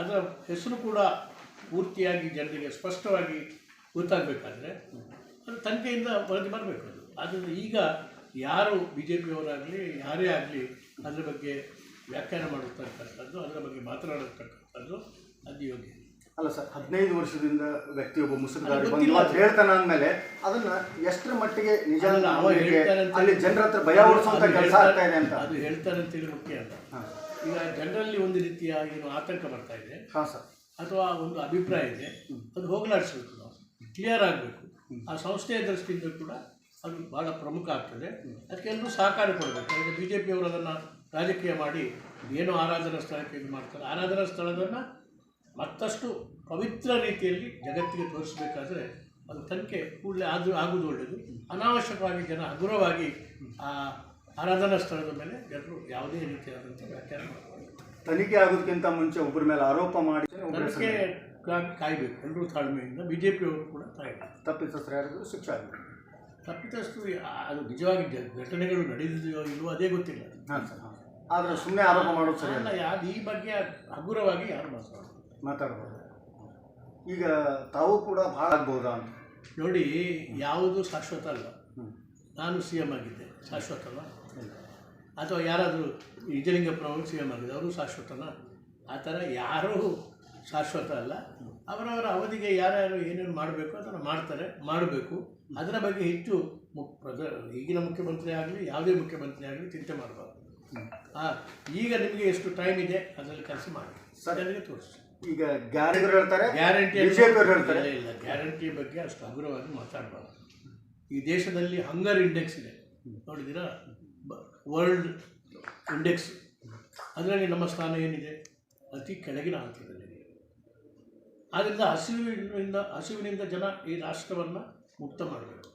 ಅದರ ಹೆಸರು ಕೂಡ ಪೂರ್ತಿಯಾಗಿ ಜನರಿಗೆ ಸ್ಪಷ್ಟವಾಗಿ ಗೊತ್ತಾಗಬೇಕಾದ್ರೆ ಅದು ತನಿಖೆಯಿಂದ ವರದಿ ಬರಬೇಕು ಅದು. ಆದ್ದರಿಂದ ಈಗ ಯಾರು ಬಿ ಜೆ ಪಿಯವರಾಗಲಿ ಯಾರೇ ಆಗಲಿ ಅದರ ಬಗ್ಗೆ ವ್ಯಾಖ್ಯಾನ ಮಾಡಿರ್ತಕ್ಕಂಥದ್ದು ಅದರ ಬಗ್ಗೆ ಮಾತನಾಡತಕ್ಕಂಥದ್ದು ಅದು ಯೋಗ್ಯ. ಅಲ್ಲ ಸರ್ ಹದಿನೈದು ವರ್ಷದಿಂದ ವ್ಯಕ್ತಿಯೊಬ್ಬ ಮುಸುಕುದಾರಿ ಅದು ಬಂದು ಮಾತು ಹೇಳ್ತಾನೆ ಅಂದಮೇಲೆ ಅದನ್ನ ಎಷ್ಟರ ಮಟ್ಟಿಗೆ ನಿಜ ಅಲ್ಲ, ಅವ ನಂಬಿಕೆ, ಹೇಳ್ತಾನೆ ಅಂತ ಅಲ್ಲಿ ಜನರ ಹತ್ರ ಭಯ ಉಳಿಸುವಂತ ಕೆಲಸ ಹೇಳ್ತಾನೆ- ಆಗ್ತಾ ಇದೆ ಅಂತ. ಅದು ಹೇಳ್ತಾರೆ ಅಂತೇಳಿ ಮುಖ್ಯ ಅಲ್ಲ. ಹಾಂ ಈಗ ಜನರಲ್ಲಿ ಒಂದು ರೀತಿಯ ಏನು ಆತಂಕ ಬರ್ತಾ ಇದೆ. ಹಾಂ ಸರ್. ಅಥವಾ ಒಂದು ಅಭಿಪ್ರಾಯ ಇದೆ. ಅದು ಹೋಗಲಾಡಿಸ್ಬೇಕು ನಾವು. ಕ್ಲಿಯರ್ ಆಗಬೇಕು. ಆ ಸಂಸ್ಥೆಯ ದೃಷ್ಟಿಯಿಂದ ಕೂಡ ಅದು ಬಹಳ ಪ್ರಮುಖ ಆಗ್ತದೆ. ಅದಕ್ಕೆ ಎಲ್ಲರೂ ಸಹಕಾರ ಕೊಡಬೇಕು. ಈಗ ಬಿ ಜೆ ಪಿಯವರು ಅದನ್ನು ರಾಜಕೀಯ ಮಾಡಿ ಏನು ಆರಾಧನಾ ಸ್ಥಳಕ್ಕೆ ಇದು ಮಾಡ್ತಾರೆ. ಆರಾಧನಾ ಸ್ಥಳದನ್ನು ಮತ್ತಷ್ಟು ಪವಿತ್ರ ರೀತಿಯಲ್ಲಿ ಜಗತ್ತಿಗೆ ತೋರಿಸಬೇಕಾದ್ರೆ ಅದು ತನಿಖೆ ಕೂಡಲೇ ಆದರೂ ಆಗುವುದು ಒಳ್ಳೆಯದು. ಅನಾವಶ್ಯಕವಾಗಿ ಜನ ಹಗುರವಾಗಿ ಆ ಆರಾಧನಾ ಸ್ಥಳದ ಮೇಲೆ ಜನರು ಯಾವುದೇ ರೀತಿಯಾದಂಥ ವ್ಯಾಖ್ಯಾನ ಮಾಡಬಾರ್ದು ತನಿಖೆ ಆಗೋದಕ್ಕಿಂತ ಮುಂಚೆ ಒಬ್ಬರ ಮೇಲೆ ಆರೋಪ ಮಾಡಿ ತನಿಖೆ ಕಾಯಬೇಕು. ಎಲ್ಲರೂ ತಾಳ್ಮೆಯಿಂದ ಬಿ ಜೆ ಪಿಯವರು ಕೂಡ ಕಾಯಬೇಕು ತಪ್ಪಿತಸ್ಥರ ಯಾರಾದರೂ ಶಿಕ್ಷೆ ಆಗಬೇಕು. ತಪ್ಪಿತಸ್ಥರು ಅದು ನಿಜವಾಗಿ ಘಟನೆಗಳು ನಡೆದಿದೆಯೋ ಇಲ್ವೋ ಅದೇ ಗೊತ್ತಿಲ್ಲ. ಹಾಂ ಸರ್ ಆದರೆ ಸುಮ್ಮನೆ ಆರೋಪ ಮಾಡೋದು ಸರಿ ಅಲ್ಲ ಯಾರು ಈ ಬಗ್ಗೆ ಹಗುರವಾಗಿ ಯಾರು ಮಾತಾಡೋದು? ಮಾತಾಡ್ಬೋದು. ಈಗ ತಾವು ಕೂಡ ಭಾಳ ಆಗ್ಬೋದಾ ಅಂತ. ನೋಡಿ ಯಾವುದು ಶಾಶ್ವತ ಅಲ್ಲ. ನಾನು ಸಿ ಎಂ ಆಗಿದ್ದೆ. ಶಾಶ್ವತ ಅಲ್ಲ ಅಥವಾ ಯಾರಾದರೂ ನಿಜಲಿಂಗಪ್ಪನವರು ಸಿ ಎಂ ಆಗಿದ್ದೆ. ಅವರು ಶಾಶ್ವತನ? ಆ ಥರ ಯಾರೂ ಶಾಶ್ವತ ಅಲ್ಲ. ಅವರವರ ಅವಧಿಗೆ ಯಾರ್ಯಾರು ಏನೇನು ಮಾಡಬೇಕು ಅದನ್ನು ಮಾಡ್ತಾರೆ ಮಾಡಬೇಕು. ಅದರ ಬಗ್ಗೆ ಹೆಚ್ಚು ಮು ಪ್ರಧ ಈಗಿನ ಮುಖ್ಯಮಂತ್ರಿ ಆಗಲಿ ಯಾವುದೇ ಮುಖ್ಯಮಂತ್ರಿ ಆಗಲಿ ಚಿಂತೆ ಮಾಡಬಾರ್ದು. ಈಗ ನಿಮಗೆ ಎಷ್ಟು ಟೈಮ್ ಇದೆ ಅದರಲ್ಲಿ ಕೆಲಸ ಮಾಡಿ. ಜನರಿಗೆ ತೋರಿಸಿ ಈಗ ಗ್ಯಾರಂಟಿಗಳು ಹೇಳ್ತಾರೆ ಗ್ಯಾರಂಟಿ ಬಿಜೆಪಿಯವರು ಹೇಳ್ತಾರೆ. ಇಲ್ಲ ಇಲ್ಲ ಗ್ಯಾರಂಟಿ ಬಗ್ಗೆ ಅಷ್ಟು ಹಗುರವಾಗಿ ಮಾತಾಡಬಾರ್ದು. ಈ ದೇಶದಲ್ಲಿ ಹಂಗರ್ ಇಂಡೆಕ್ಸ್ ಇದೆ. ನೋಡಿದ್ದೀರಾ? ವರ್ಲ್ಡ್ ಇಂಡೆಕ್ಸ್ ಅದರಲ್ಲಿ ನಮ್ಮ ಸ್ಥಾನ ಏನಿದೆ? ಅತಿ ಕೆಳಗಿನ ಹಂತದಲ್ಲಿ ಆದ್ದರಿಂದ ಹಸಿವಿನಿಂದ ಹಸಿವಿನಿಂದ ಜನ ಈ ರಾಷ್ಟ್ರವನ್ನು ಮುಕ್ತ ಮಾಡಬೇಕು.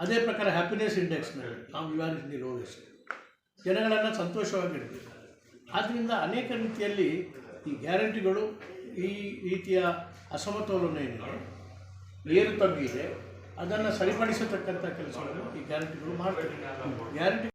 ಅದೇ ಪ್ರಕಾರ ಹ್ಯಾಪಿನೆಸ್ ಇಂಡೆಕ್ಸ್ ಇಂಡೆಕ್ಸ್ನಲ್ಲಿ ನಾವು ಇವಾಗ ಆರ್ ಜನಗಳನ್ನು ಸಂತೋಷವಾಗಿ ಇಡಬೇಕು. ಆದ್ದರಿಂದ ಅನೇಕ ರೀತಿಯಲ್ಲಿ ಈ ಗ್ಯಾರಂಟಿಗಳು ಈ ರೀತಿಯ ಅಸಮತೋಲನ ಏನಿದೆ ಏರು ತಗ್ಗಿದೆ, ಅದನ್ನು ಸರಿಪಡಿಸತಕ್ಕಂಥ ಕೆಲಸವನ್ನು ಈ ಗ್ಯಾರಂಟಿಗಳು ಮಾಡ್ತವೆ. ಗ್ಯಾರಂಟಿ